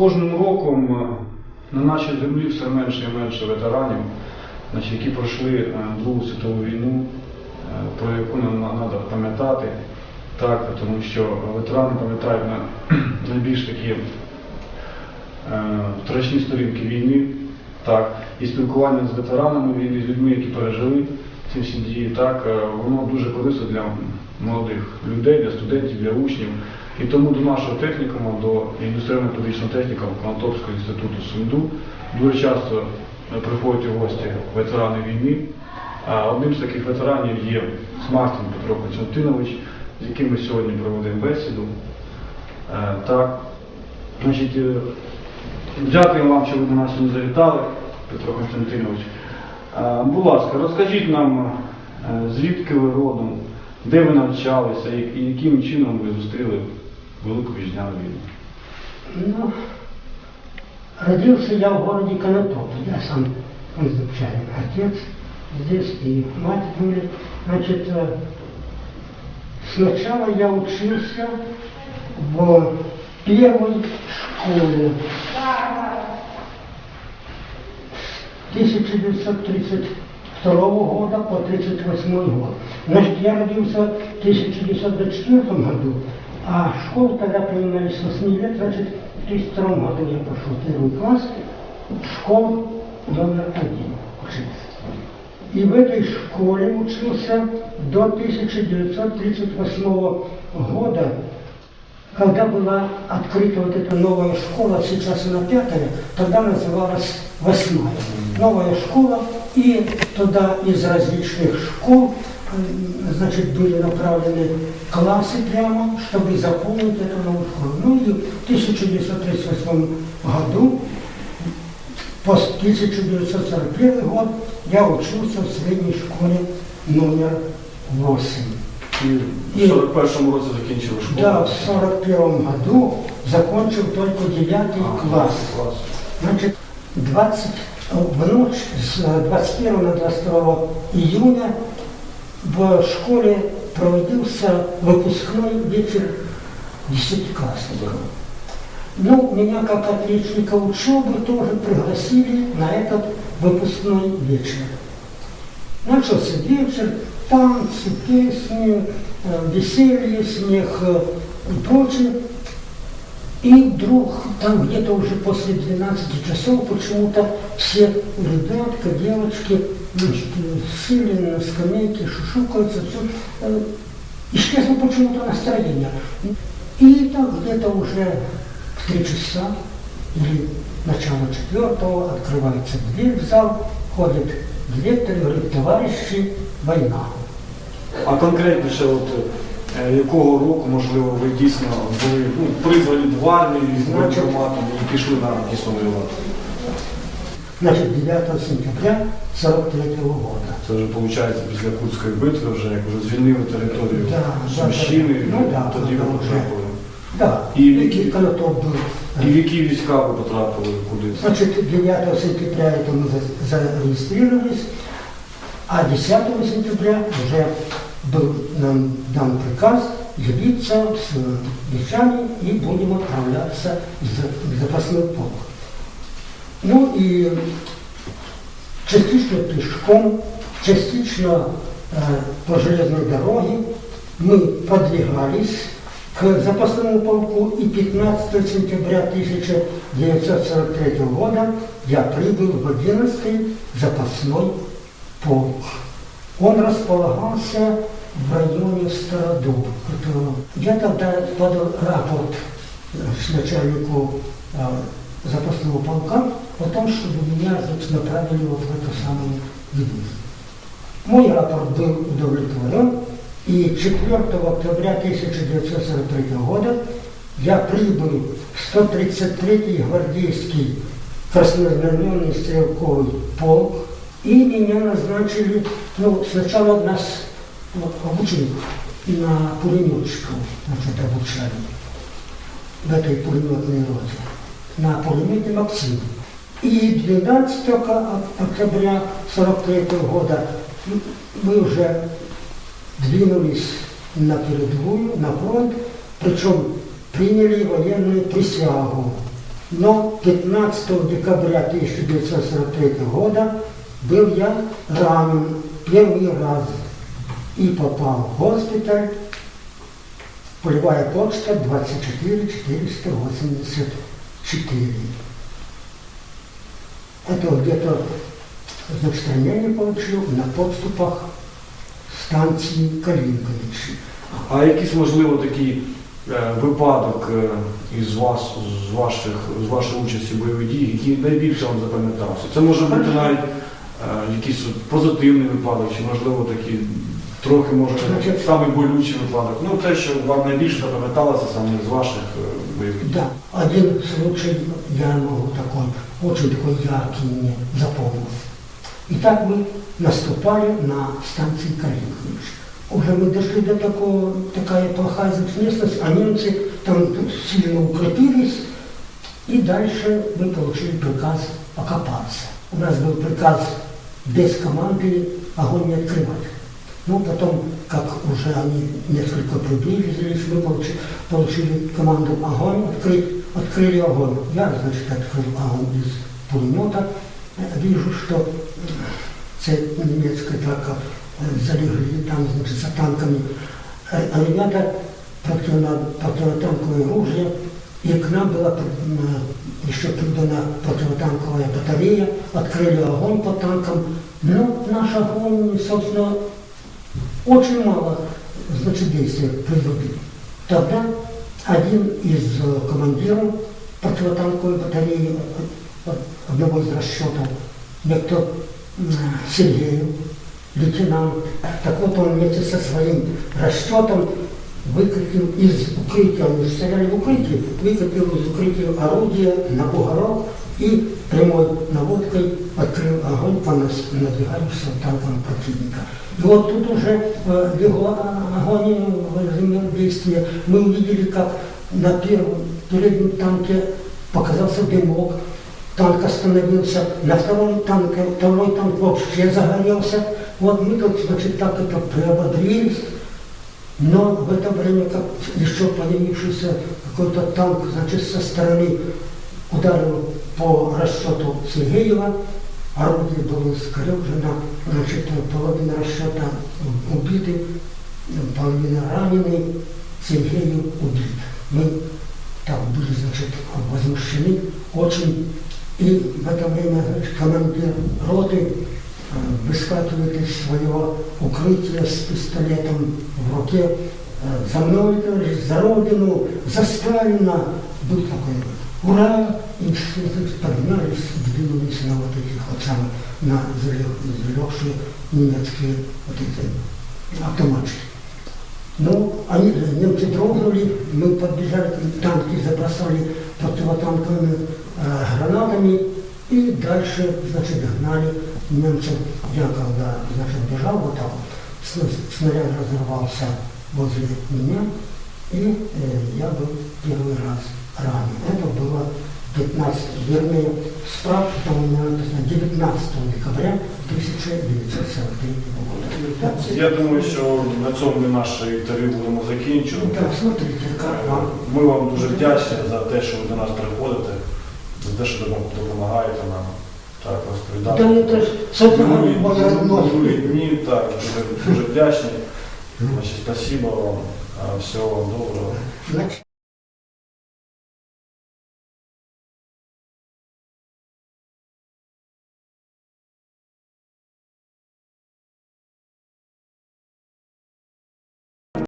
кожним роком е, на нашій землі все менше і менше ветеранів, які пройшли е, Другу світову війну, е, про яку нам треба пам'ятати. Так, тому що ветерани пам'ятають на, найбільш такі страшні сторінки війни, так, і спілкування з ветеранами війни, з людьми, які пережили ці всі дії, так, е, воно дуже корисно для молодих людей, для студентів, для учнів. І тому до нашого технікуму, до індустріально-педагогічного технікуму Конотопського інституту СУНДУ дуже часто е, приходять у гості ветерани війни. Одним з таких ветеранів є Смартін Петро Константинович, з яким ми сьогодні проводимо бесіду. Е, Так, значить, дякую вам, що ви до нас сьогодні завітали, Петро Константинович. Е, Будь ласка, розкажіть нам, е, звідки ви родом, де ви навчалися і яким чином ви зустріли Велику Вітчизняну війну. Ну, родился я в городе Конотоп. Я сам изначально отец здесь и мать были. Значит, э, сначала я учился в первой школе. 1932 года по 1938 год. Значит, я родился в 1924 году, а школу тогда принимали с 8 лет, значит, в 1932 году я пошел в первый класс, школу номер один учился. И в этой школе учился до 1938 года, когда была открыта вот эта новая школа, сейчас она пятая, тогда называлась восьмая. Новая школа, и туда из различных школ м, значит, были направлены классы прямо, чтобы заполнить эту новую школу. Ну и в 1938 году, по 1941 год, я учился в средней школе номер 8. І в 41-му році закінчили школу. Да, в 41 году закончил только 9 класс. клас. Значит, 20, в ночь с 21 на 22 июня в школе проводился выпускной вечер десятиклассников. Ну, меня как отличника учебы тоже пригласили на этот выпускной вечер. Начался вечер, танцы, песни, э, веселье, смех э, и прочее. И вдруг там где-то уже после 12 часов почему-то все ребятка, девочки значит, э, сели на скамейке, шушукаются, все. э, Исчезло почему-то настроение. И так где-то уже в три часа или начало четвертого открывается дверь в зал, ходит директор и говорит, товарищи, война. А конкретніше, от е, якого року, можливо, ви дійсно були ну, призвані в армію з Значить- воєнкоматом і пішли на дійсно воювати? Значит, 9 сентября 43 года. Це вже виходить після Курської битви, вже як вже звільнили територію Да, да, Сумщини, да. Ну, да, тоді ви да, вже. потрапили. Да, И- и, и Конотоп был. І в які війська ви потрапили куди? Значит, 9 сентября это мы за- зарегистрировались, а 10 сентября уже был нам дан приказ явиться с вещами и будем отправляться в за- в запасной полк. Ну и частично пешком, частично э, по железной дороге мы подвигались к запасному полку, и 15 сентября 1943 года я прибыл в 11 запасной полк. Он располагался в районе Стародуб. Это- Я тогда подал рапорт э, с начальнику э, запасного полка о том, чтобы меня значит, направили вот в эту самую дивизию. Мой рапорт был удовлетворен, и 4 октября 1943 года я прибыл в 133-й гвардейский краснознаменный стрелковый полк, и меня назначили, ну, сначала нас ну, обучили на пулеметчиков, значит, обучали в этой пулеметной роте, на пулемете Максим. И 12 ока- октября 43 года мы уже двинулись на передовую, на фронт, причем приняли военную присягу Но 15 декабря 1943 года был я ранен первый раз и попал в госпиталь. Полевая почта 24 484. Это где-то значит, ранение получил на подступах станции Калинковичи. А якийсь, можливо, такий е, випадок е, із вас, з ваших, з вашої участі в бойових діях, який найбільше вам запам'ятався? Це може бути навіть е, якийсь позитивний випадок, чи можливо такий трохи може Значить- самий болючий випадок. Ну те, що вам найбільше запам'яталося саме з ваших е, бойових дій. Да, один случай я могу такой, очень такой яркий мне запомнился. Итак, мы наступали на станции Калинкович. Уже мы дошли до такого, такая плохая значит, местность, а немцы там сильно укрепились, и дальше мы получили приказ окопаться. У нас был приказ без команды огонь не открывать. Ну, потом, как уже они несколько приблизились, мы получили, получили команду огонь открыть, открыли огонь. Я, значит, открыл огонь из пулемета. Э, Вижу, что э, цель немецкая атака э, залегли там, значит, за танками. Э, А ребята противно- противотанковое оружие, и к нам была э, еще придана противотанковая батарея, открыли огонь по танкам. Но наш огонь, собственно, очень мало значит, действия производил. Тогда один из э, командиров противотанковой батареи э, э, одного из расчетов, некто м, Сергеев, лейтенант, так вот он вместе со своим расчетом выкатил из укрытия, они же стояли в укрытии, выкатил из укрытия орудие на бугорок и прямой наводкой открыл огонь по нас- надвигающимся танкам противника. И вот тут уже э, легло огонь возымел действие. Мы увидели, как на первом переднем танке показался дымок, танк остановился, на втором танке, второй танк вообще загорелся. Вот мы тут, значит, так это приободрились, но в это время, как еще появившийся какой-то танк, значит, со стороны ударил по расчету Сергеева, орудие было искорежено, значит, половина расчета убиты, половина ранены, Сергеев убит. Мы так были, значит, возмущены очень. И в это время значит, командир роты э, выскакивает из своего укрытия с пистолетом в руке. Э, За мной, товарищ, за Родину, за Сталина. Был такой ура! И все, значит, поднялись, двинулись на вот этих вот самых, на залег- залегшие немецкие вот эти автоматчики. Ну, они, немцы дрогнули, мы подбежали, танки забросали противотанковыми э, гранатами и дальше, значит, догнали немцев. Я когда, значит, бежал вот так, вот, с- снаряд разорвался возле меня, и э, я был первый раз ранен. Это было 15, вернее, справка там у меня написано 19 декабря 1943 года. Я думаю, що на цьому ми наше інтерв'ю будемо закінчувати. Так, смотрите, как вам. Ми вам дуже вдячні за те, що ви до нас приходите, за те, що допом- допомагаєте нам так розповідати. Да это ж, собственно, Минулі- мой родной. минулі дні, так, дуже, дуже вдячні. Значить, спасибо вам, а, всього вам доброго. Значит,